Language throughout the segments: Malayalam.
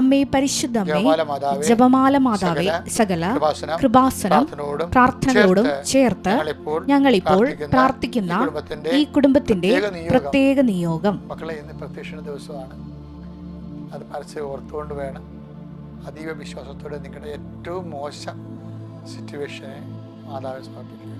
അമ്മേ പരിശുദ്ധമേ ജപമാല മാതാവേ സകല കൃപാസനം പ്രാർത്ഥനയോടും ചേർത്ത് ഞങ്ങളിപ്പോൾ പ്രാർത്ഥിക്കുന്ന ഈ കുടുംബത്തിന്റെ പ്രത്യേക നിയോഗം. പ്രത്യേക നിയോഗം. മക്കളെ ഇന്ന് പ്രത്യക്ഷണ ദിവസമാണ്. അത് മനസ്സിൽ ഓർത്തുകൊണ്ട് വേണം. അതീവ വിശ്വാസത്തോടെ നിങ്ങളുടെ ഏറ്റവും മോശം സിറ്റുവേഷനെ മാതാവിനെ സമർപ്പിക്കുക.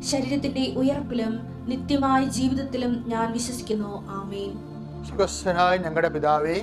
ശരീരത്തിന്റെ ഉയർപ്പിലും നിത്യമായ ജീവിതത്തിലും ഞാൻ വിശ്വസിക്കുന്നു. ആമേൻ. ഞങ്ങളുടെ പിതാവേ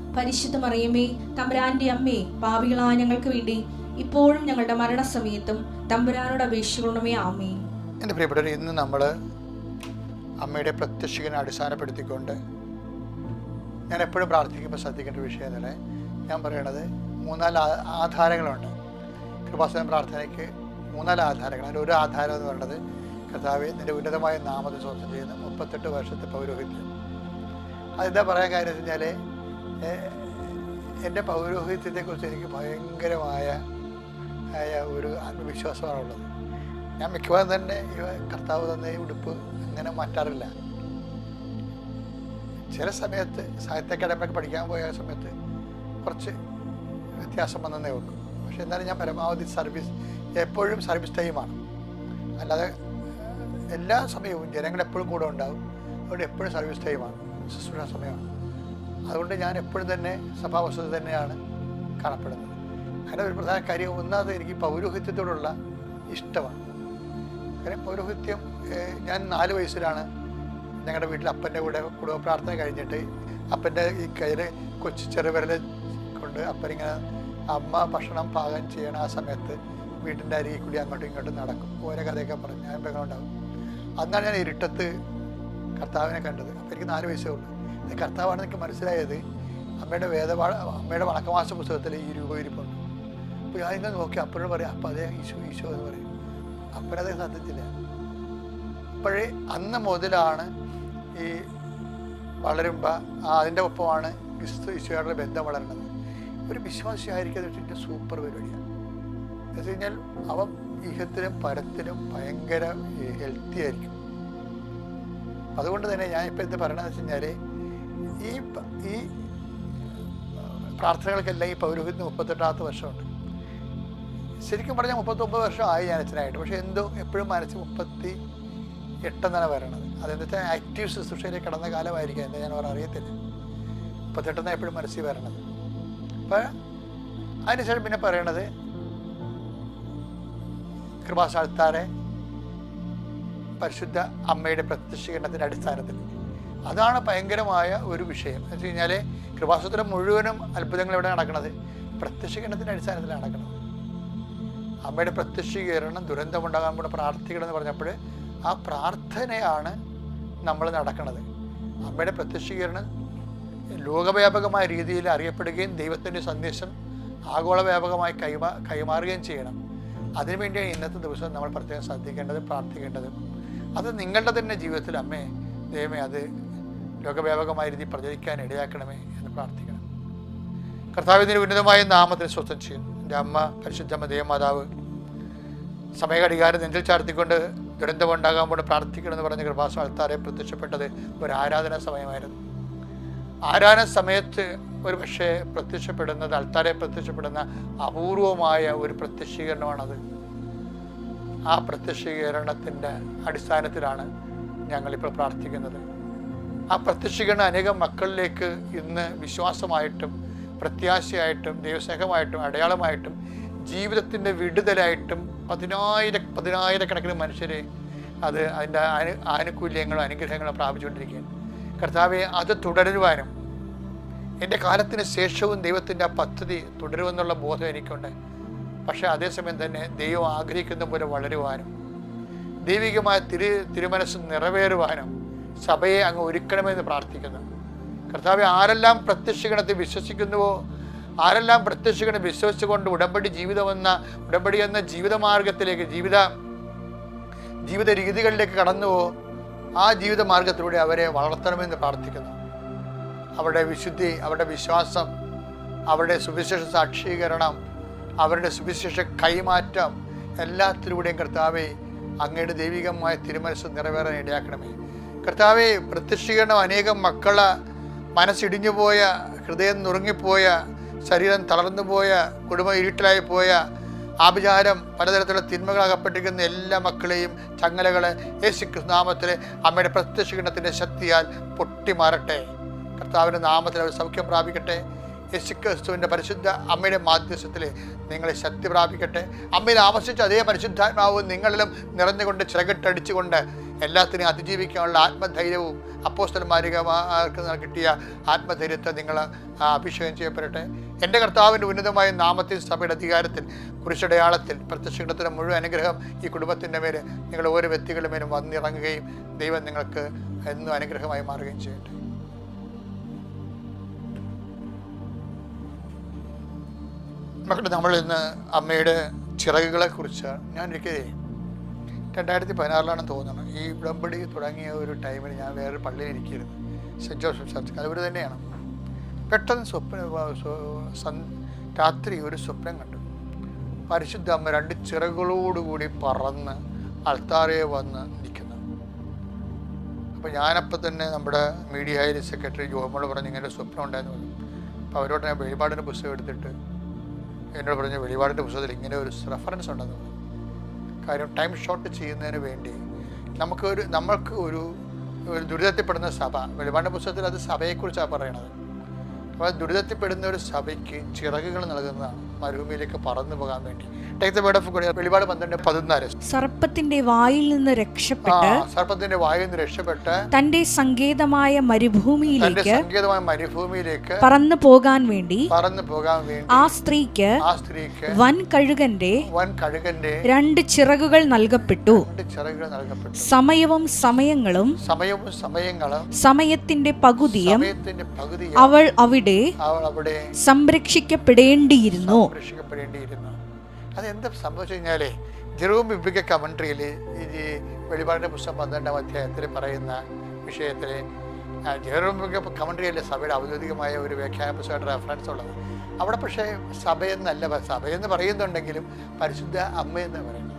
പരിശുദ്ധ മറിയമേ തമ്പുരാന്റെ അമ്മേ പാപികളായ ഞങ്ങൾക്ക് വേണ്ടി ഇപ്പോഴും ഞങ്ങളുടെ മരണസമയത്തും തമ്പുരാനോട് അപേക്ഷിക്കണമേ ആമേ എന്റെ പ്രിയപ്പെട്ടവർ ഇന്ന് നമ്മൾ അമ്മയുടെ പ്രത്യക്ഷകനെ അടിസ്ഥാനപ്പെടുത്തിക്കൊണ്ട് ഞാൻ എപ്പോഴും പ്രാർത്ഥിക്കുമ്പോൾ ശ്രദ്ധിക്കേണ്ട വിഷയം തന്നെ ഞാൻ പറയണത് മൂന്നാൽ ആധാരങ്ങളുണ്ട്. കൃപാസന പ്രാർത്ഥനയ്ക്ക് മൂന്നാൽ ആധാരങ്ങൾ. അതിൽ ഒരു ആധാരം എന്ന് പറയുന്നത് കർത്താവ് നിന്റെ ഉന്നതമായ നാമത്തെ സ്വന്തം ചെയ്യുന്ന മുപ്പത്തെട്ട് വർഷത്തെ പൗരോഹിത്യം. അതെന്താ പറയാൻ കാര്യം വെച്ച് കഴിഞ്ഞാൽ എന്റെ പൗരോഹിത്യത്തെക്കുറിച്ച് എനിക്ക് ഭയങ്കരമായ ആയ ഒരു ആത്മവിശ്വാസമാണുള്ളത് ഞാൻ മിക്കവാറും തന്നെ കർത്താവ് തന്നെ ഉടുപ്പ് അങ്ങനെ മാറ്റാറില്ല. ചില സമയത്ത് സാഹിത്യ അക്കാഡമിയൊക്കെ പഠിക്കാൻ പോയ സമയത്ത് കുറച്ച് വ്യത്യാസം വന്നതേ ഉള്ളൂ. പക്ഷെ എന്നാലും ഞാൻ പരമാവധി സർവീസ് എപ്പോഴും സർവീസ് ടൈമാണ്. അല്ലാതെ എല്ലാ സമയവും ജനങ്ങൾ എപ്പോഴും കൂടെ ഉണ്ടാവും. അവിടെ എപ്പോഴും സർവീസ് ടൈമാണ്. ശുശ്രൂഷ സമയമാണ്. അതുകൊണ്ട് ഞാൻ എപ്പോഴും തന്നെ സഭാവസ്തുത തന്നെയാണ് കാണപ്പെടുന്നത്. അങ്ങനെ ഒരു പ്രധാന കാര്യം ഒന്നാമത് എനിക്ക് പൗരോഹിത്യത്തോടുള്ള ഇഷ്ടമാണ്. കാര്യം പൗരോഹിത്യം ഞാൻ നാല് വയസ്സിലാണ് ഞങ്ങളുടെ വീട്ടിൽ അപ്പന്റെ കൂടെ കുടുംബ പ്രാർത്ഥന കഴിഞ്ഞിട്ട് അപ്പന്റെ ഈ കയ്യിൽ കൊച്ചു ചെറുവിരൽ കൊണ്ട് അപ്പനിങ്ങനെ അമ്മ ഭക്ഷണം പാകം ചെയ്യണ ആ സമയത്ത് വീട്ടിന്റെ അരികിൽ കൂടി അങ്ങോട്ടും ഇങ്ങോട്ടും നടക്കും. ഓരോ കഥയൊക്കെ പറഞ്ഞ് ഞാൻ ഉണ്ടാവും അന്നാണ് ഞാൻ ഇരുട്ടത്ത് കർത്താവിനെ കണ്ടത്. അപ്പം എനിക്ക് നാല് വയസ്സേ ഉള്ളൂ. ഇത് കർത്താവാണ് എനിക്ക് മനസ്സിലായത്. അമ്മയുടെ വേദ അമ്മയുടെ വണക്കമാസ പുസ്തകത്തിൽ ഈ രൂപ ഇരിപ്പുണ്ട് അപ്പോൾ ഞാൻ ഇങ്ങനെ നോക്കി അപ്പോഴും പറയാം അപ്പം അതേ ഈശോ ഈശോ എന്ന് പറയും. അപ്പോഴതേ സത്യത്തില്ല. അപ്പോഴേ അന്ന് മുതലാണ് ഈ വളരുമ്പോൾ അതിന്റെ ഒപ്പമാണ് ക്രിസ്തു ഈശോയുടെ ബന്ധം വളരുന്നത് ഒരു വിശ്വാസിയായിരിക്കുന്നത് വെച്ചിട്ട് സൂപ്പർ പരിപാടിയാണ് എന്ന് വെച്ച് കഴിഞ്ഞാൽ അവൻ ഇഹത്തിലും പരത്തിലും ഭയങ്കര ഹെൽത്തി ആയിരിക്കും. അതുകൊണ്ട് തന്നെ ഞാൻ ഇപ്പം എന്ത് പറയണമെന്ന് വെച്ച് കഴിഞ്ഞാൽ ഈ ഈ പ്രാർത്ഥനകൾക്കെല്ലാം ഈ പൗരോഹിത്യം മുപ്പത്തെട്ടാമത്തെ വർഷമുണ്ട്. ശരിക്കും പറഞ്ഞാൽ മുപ്പത്തൊമ്പത് വർഷമായി ഞാൻ അച്ഛനായിട്ട്. പക്ഷേ എന്തോ എപ്പോഴും മനസ്സ് മുപ്പത്തി എട്ടെന്നാണ് വരണത് അതെന്ന് വെച്ചാൽ ആക്റ്റീവ് ശുശ്രൂഷയിൽ കിടന്ന കാലമായിരിക്കും എന്താ ഞാൻ അവർ അറിയത്തില്ല. മുപ്പത്തെട്ടെന്നാണ് എപ്പോഴും മനസ്സിൽ വരണത് അപ്പോൾ അതിനുശേഷം പിന്നെ പറയണത് കൃപാസ്ഥാനത്താറെ പരിശുദ്ധ അമ്മയുടെ പ്രത്യക്ഷീകരണത്തിന്റെ അടിസ്ഥാനത്തിൽ. അതാണ് ഭയങ്കരമായ ഒരു വിഷയം. എന്ന് വെച്ച് കഴിഞ്ഞാൽ കൃപാസൂത്രം മുഴുവനും അത്ഭുതങ്ങൾ എവിടെ നടക്കുന്നത് പ്രത്യക്ഷീകരണത്തിന്റെ അടിസ്ഥാനത്തിലാണ് നടക്കുന്നത് അമ്മയുടെ പ്രത്യക്ഷീകരണം ദുരന്തമുണ്ടാകാൻ കൂടെ പ്രാർത്ഥിക്കണം എന്ന് പറഞ്ഞപ്പോൾ ആ പ്രാർത്ഥനയാണ് നമ്മൾ നടക്കുന്നത് അമ്മയുടെ പ്രത്യക്ഷീകരണം ലോകവ്യാപകമായ രീതിയിൽ അറിയപ്പെടുകയും ദൈവത്തിന്റെ സന്ദേശം ആഗോളവ്യാപകമായി കൈമാ കൈമാറുകയും ചെയ്യണം. അതിനുവേണ്ടിയാണ് ഇന്നത്തെ ദിവസം നമ്മൾ പ്രത്യേകം ശ്രദ്ധിക്കേണ്ടതും പ്രാർത്ഥിക്കേണ്ടത്. അത് നിങ്ങളുടെ തന്നെ ജീവിതത്തിൽ അമ്മേ ദൈവമേ അത് ലോകവ്യാപകമായ രീതിയിൽ പ്രചരിക്കാൻ ഇടയാക്കണമേ എന്ന് പ്രാർത്ഥിക്കണം. കർത്താവിന്റെ ഉന്നതമായ നാമത്തിന് സ്വസ്ഥം ചെയ്യുന്നു. എന്റെ അമ്മ പരിശുദ്ധമ്മ ദേവമാതാവ് സമയഘടികാരം നെഞ്ചിൽ ചാർത്തിക്കൊണ്ട് ദുരന്തമുണ്ടാകാൻ കൊണ്ട് പ്രാർത്ഥിക്കണമെന്ന് പറഞ്ഞ കൃപാസ അൾത്താരെ പ്രത്യക്ഷപ്പെട്ടത് ഒരു ആരാധന സമയമായിരുന്നു. ആരാധന സമയത്ത് ഒരു പക്ഷേ പ്രത്യക്ഷപ്പെടുന്നത് അൽത്താരെ പ്രത്യക്ഷപ്പെടുന്ന അപൂർവമായ ഒരു പ്രത്യക്ഷീകരണമാണത്. ആ പ്രത്യക്ഷീകരണത്തിന്റെ അടിസ്ഥാനത്തിലാണ് ഞങ്ങളിപ്പോൾ പ്രാർത്ഥിക്കുന്നത്. ആ പ്രത്യക്ഷീകരണം അനേകം മക്കളിലേക്ക് ഇന്ന് വിശ്വാസമായിട്ടും പ്രത്യാശയായിട്ടും ദൈവസ്നേഹമായിട്ടും അടയാളമായിട്ടും ജീവിതത്തിന്റെ വിടുതലായിട്ടും പതിനായിര പതിനായിരക്കണക്കിന് മനുഷ്യരെ അത് അതിന്റെ അനു ആനുകൂല്യങ്ങളും അനുഗ്രഹങ്ങളും പ്രാപിച്ചുകൊണ്ടിരിക്കുകയാണ്. കർത്താവെ അത് തുടരുവാനും എന്റെ കാലത്തിന് ശേഷവും ദൈവത്തിന്റെ ആ പദ്ധതി തുടരുമെന്നുള്ള ബോധം എനിക്കുണ്ട്. പക്ഷേ അതേസമയം തന്നെ ദൈവം ആഗ്രഹിക്കുന്ന പോലെ വളരുവാനും ദൈവികമായ തിരു തിരുമനസ് നിറവേറുവാനും സഭയെ അങ്ങ് ഒരുക്കണമെന്ന് പ്രാർത്ഥിക്കുന്നു. കർത്താവെ ആരെല്ലാം പ്രത്യക്ഷഗണത്തിൽ വിശ്വസിക്കുന്നുവോ ആരെല്ലാം പ്രത്യക്ഷഗണം വിശ്വസിച്ചുകൊണ്ട് ഉടമ്പടി ജീവിതമെന്ന ഉടമ്പടി എന്ന ജീവിതമാർഗത്തിലേക്ക് ജീവിത ജീവിത രീതികളിലേക്ക് കടന്നുവോ ആ ജീവിത മാർഗത്തിലൂടെ അവരെ വളർത്തണമെന്ന് പ്രാർത്ഥിക്കുന്നു. അവരുടെ വിശുദ്ധി അവരുടെ വിശ്വാസം അവരുടെ സുവിശേഷ സാക്ഷീകരണം അവരുടെ സുവിശേഷ കൈമാറ്റം എല്ലാത്തിലൂടെയും കർത്താവെ അങ്ങയുടെ ദൈവികമായ തിരുമനസ് നിറവേറാൻ ഇടയാക്കണമേ. കർത്താവെ പ്രത്യക്ഷീകരണം അനേകം മക്കളെ മനസ്സിടിഞ്ഞു പോയ ഹൃദയം നുറുങ്ങിപ്പോയ ശരീരം തളർന്നു പോയ കുടുംബം ഇരുട്ടിലായി പോയ ആഭിചാരം പലതരത്തിലുള്ള തിന്മകൾ അകപ്പെട്ടിരിക്കുന്ന എല്ലാ മക്കളെയും ചങ്ങലകളെ യേശു നാമത്തിൽ അമ്മയുടെ പ്രത്യക്ഷീകരണത്തിന്റെ ശക്തിയാൽ പൊട്ടിമാറട്ടെ. കർത്താവിന്റെ നാമത്തിൽ അവർ സൗഖ്യം പ്രാപിക്കട്ടെ. യേശു ക്രിസ്തുവിന്റെ പരിശുദ്ധ അമ്മയുടെ മാധ്യസ്ഥത്തിൽ നിങ്ങളെ ശക്തി പ്രാപിക്കട്ടെ. അമ്മയിൽ ആവശ്യിച്ച അതേ പരിശുദ്ധാത്മാവ് നിങ്ങളിലും നിറഞ്ഞുകൊണ്ട് ചിറകിട്ടടിച്ചുകൊണ്ട് എല്ലാത്തിനെയും അതിജീവിക്കാനുള്ള ആത്മധൈര്യവും അപ്പോസ്റ്റന്മാരികമാർക്ക് കിട്ടിയ ആത്മധൈര്യത്തെ നിങ്ങൾ അഭിഷേകം ചെയ്യപ്പെടട്ടെ. എന്റെ കർത്താവിന്റെ ഉന്നതമായ നാമത്തിൽ സഭയുടെ അധികാരത്തിൽ കുരിശടയാളത്തിൽ പ്രത്യക്ഷത്തിന് മുഴുവൻ അനുഗ്രഹം ഈ കുടുംബത്തിന്റെ മേൽ നിങ്ങൾ ഓരോ വ്യക്തികളുടെ മേലും വന്നിറങ്ങുകയും ദൈവം നിങ്ങൾക്ക് എന്നും അനുഗ്രഹമായി മാറുകയും ചെയ്യട്ടെ. മക്കളെ നമ്മൾ ഇന്ന് അമ്മയുടെ ചിറകുകളെക്കുറിച്ച് ഞാൻ ഒരിക്കലേ രണ്ടായിരത്തി പതിനാറിലാണ് തോന്നുന്നത് ഈ ഉടമ്പടി തുടങ്ങിയ ഒരു ടൈമിൽ ഞാൻ വേറെ പള്ളിയിൽ ഇരിക്കുകയായിരുന്നു. സെന്റ് ജോസഫ് ചർച്ച് അതുപോലെ തന്നെയാണ്. പെട്ടെന്ന് സ്വപ്ന രാത്രി ഒരു സ്വപ്നം കണ്ടു. പരിശുദ്ധ അമ്മ രണ്ട് ചിറകുകളോടുകൂടി പറന്ന് അൾത്താറയെ വന്ന് നിൽക്കുന്നു. അപ്പോൾ ഞാനപ്പോൾ തന്നെ നമ്മുടെ മീഡിയ മീഡിയയിൽ സെക്രട്ടറി ജോമോട് പറഞ്ഞ് ഇങ്ങനെ സ്വപ്നം ഉണ്ടായെന്ന് പറഞ്ഞു അപ്പോൾ അവരോട് ഞാൻ വെളിപാടിന്റെ പുസ്തകം എടുത്തിട്ട് എന്നോട് പറഞ്ഞു വെളിപാടിന്റെ പുസ്തകത്തിൽ ഇങ്ങനെ ഒരു റെഫറൻസ് ഉണ്ടെന്ന് പറഞ്ഞു. കാര്യം ടൈം ഷോർട്ട് ചെയ്യുന്നതിന് വേണ്ടി നമുക്ക് ഒരു നമ്മൾക്ക് ഒരു ഒരു ദുരിതത്തിൽപ്പെടുന്ന സഭ വെളിപാട് പുസ്തകത്തിൽ അത് സഭയെക്കുറിച്ചാണ് പറയണത്. അപ്പോൾ ദുരിതത്തിൽപ്പെടുന്ന ഒരു സഭയ്ക്ക് ചിറകുകൾ നൽകുന്നതാണ്. മരുഭൂമിയിലേക്ക് പറന്നു പോകാൻ വേണ്ടി. Take the bird of God വെളിപാട് പന്ത്രണ്ട് പതിനാല്. സർപ്പത്തിന്റെ വായിൽ നിന്ന് രക്ഷപ്പെട്ട് സർപ്പത്തിന്റെ വായിൽ നിന്ന് രക്ഷപ്പെട്ട് തന്റെ സങ്കേതമായ മരുഭൂമിയിലേക്ക് സംഗീതമായ മരുഭൂമിയിലേക്ക് പറന്നു പോകാൻ വേണ്ടി പറന്നു പോകാൻ വേണ്ടി ആ സ്ത്രീക്ക് ആ സ്ത്രീക്ക് വൻ കഴുകന്റെ വൻ കഴുകന്റെ രണ്ട് ചിറകുകൾ നൽകപ്പെട്ടു. രണ്ട് ചിറകുകൾ നൽകപ്പെട്ടു. സമയവും സമയങ്ങളും സമയവും സമയങ്ങളും സമയത്തിന്റെ പകുതിയും സമയത്തിന്റെ പകുതി അവൾ അവിടെ അവൾ അവിടെ സംരക്ഷിക്കപ്പെടേണ്ടിയിരുന്നു. സംരക്ഷിക്കപ്പെടേണ്ടിയിരുന്നു അതെന്ത് സംഭവിച്ചു കഴിഞ്ഞാൽ ജെറൂം ബിബിക കമൻട്രിയിൽ ഈ വെളിപാടിന്റെ പുസ്തകം പന്ത്രണ്ടാം അധ്യായത്തിൽ പറയുന്ന വിഷയത്തിൽ ജെറൂം ബിബിക കമൻട്രിയല്ലേ സഭയുടെ ഔദ്യോഗികമായ ഒരു വ്യാഖ്യാന പുസ്തകമായിട്ട് റെഫറൻസ് ഉള്ളത്. അവിടെ പക്ഷേ സഭയെന്നല്ല സഭയെന്ന് പറയുന്നുണ്ടെങ്കിലും പരിശുദ്ധ അമ്മയെന്ന് പറയുന്നത്.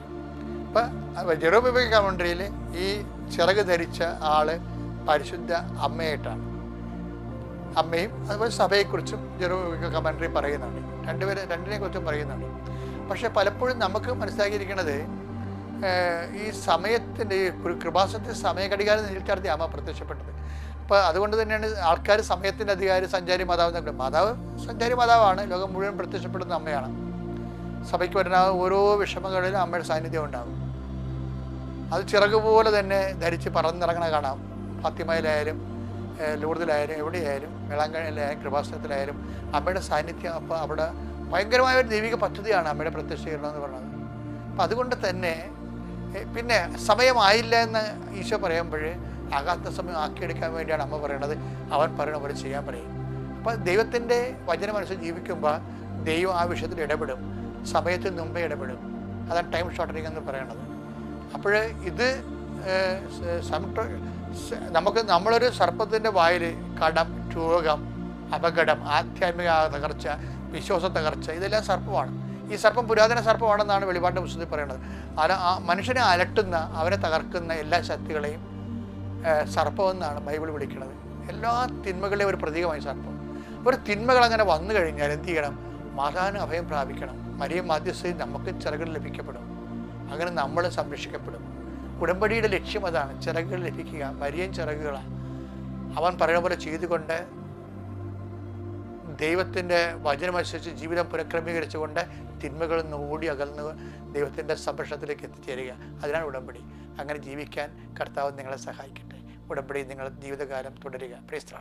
അപ്പം ജെറൂം ബിബിക കമൻട്രിയിൽ ഈ ചിറക് ധരിച്ച ആൾ പരിശുദ്ധ അമ്മയായിട്ടാണ്. അമ്മയും അതുപോലെ സഭയെക്കുറിച്ചും ജെറോ കമൻട്രി പറയുന്നുണ്ട്. രണ്ടുപേരെ രണ്ടിനെ കുറിച്ചും പറയുന്നുണ്ട്. പക്ഷെ പലപ്പോഴും നമുക്ക് മനസ്സിലാക്കിയിരിക്കുന്നത് ഈ സമയത്തിന്റെ ഈ ഒരു കൃപാസനത്തിൽ സമയഘടികാരം നിൽക്കാർത്തി അമ്മ പ്രത്യക്ഷപ്പെട്ടത്. അപ്പോൾ അതുകൊണ്ട് തന്നെയാണ് ആൾക്കാർ സമയത്തിന്റെ അധികാരി സഞ്ചാരി മാതാവ് മാതാവ് സഞ്ചാരി മാതാവാണ്. ലോകം മുഴുവൻ പ്രത്യക്ഷപ്പെടുന്ന അമ്മയാണ്. സഭയ്ക്ക് വരുന്ന ഓരോ വിഷമങ്ങളിലും അമ്മയുടെ സാന്നിധ്യം ഉണ്ടാകും. അത് ചിറക് പോലെ തന്നെ ധരിച്ച് പറന്നിറങ്ങണ കാണാം. ഫാത്തിമയിലായാലും ലൂർദിലായാലും എവിടെയായാലും വേളാങ്കണ്ണിയിലായാലും കൃപാസനത്തിലായാലും അമ്മയുടെ സാന്നിധ്യം അപ്പോൾ അവിടെ ഭയങ്കരമായ ഒരു ദൈവിക പദ്ധതിയാണ് അമ്മയുടെ പ്രത്യക്ഷീകരണം എന്ന് പറയുന്നത് അപ്പം അതുകൊണ്ട് തന്നെ പിന്നെ സമയമായില്ല എന്ന് ഈശോ പറയുമ്പോൾ ആകാത്ത സമയം ആക്കിയെടുക്കാൻ വേണ്ടിയാണ് അമ്മ പറയണത്. അവൻ പറയണ പോലെ ചെയ്യാൻ പറയും. അപ്പം ദൈവത്തിന്റെ വചനമനുസരിച്ച് ജീവിക്കുമ്പോൾ ദൈവം ആ വിഷയത്തിൽ ഇടപെടും. സമയത്തിന് മുമ്പേ ഇടപെടും. അതാണ് ടൈം ഷോർട്ടനിങ് എന്ന് പറയണത്. അപ്പോൾ ഇത് നമുക്ക് നമ്മളൊരു സർപ്പത്തിന്റെ വായിൽ കടം രോഗം അപകടം ആധ്യാത്മിക തകർച്ച വിശ്വാസ തകർച്ച ഇതെല്ലാം സർപ്പമാണ്. ഈ സർപ്പം പുരാതന സർപ്പമാണെന്നാണ് വെളിപാട് പുസ്തകത്തിൽ പറയുന്നത്. അല മനുഷ്യനെ അലട്ടുന്ന അവനെ തകർക്കുന്ന എല്ലാ ശക്തികളെയും സർപ്പമെന്നാണ് ബൈബിൾ വിളിക്കുന്നത്. എല്ലാ തിന്മകളുടെയും ഒരു പ്രതീകമായി സർപ്പം. ഒരു തിന്മകൾ അങ്ങനെ വന്നു കഴിഞ്ഞാൽ എന്ത് ചെയ്യണം? മാതാവിന് അഭയം പ്രാപിക്കണം. മരിയ മാധ്യസ്ഥയിൽ നമുക്ക് ചിറകുകൾ ലഭിക്കപ്പെടും. അങ്ങനെ നമ്മൾ സംരക്ഷിക്കപ്പെടും. ഉടമ്പടിയുടെ ലക്ഷ്യം അതാണ് ചിറകുകൾ ലഭിക്കുക. മരിയൻ ചിറകുകളാണ്. അവൻ പറയുന്ന പോലെ ചെയ്തുകൊണ്ട് ദൈവത്തിന്റെ വചനമനുസരിച്ച് ജീവിതം പുനഃക്രമീകരിച്ചുകൊണ്ട് തിന്മകളിൽ നിന്ന് ഓടി അകന്ന് ദൈവത്തിന്റെ സംരക്ഷണത്തിലേക്ക് എത്തിച്ചേരുക. അതിനാണ് ഉടമ്പടി. അങ്ങനെ ജീവിക്കാൻ കർത്താവ് നിങ്ങളെ സഹായിക്കട്ടെ. ഉടമ്പടി നിങ്ങളുടെ ജീവിതകാലം തുടരുക. പ്രേസ്ത്രാണ്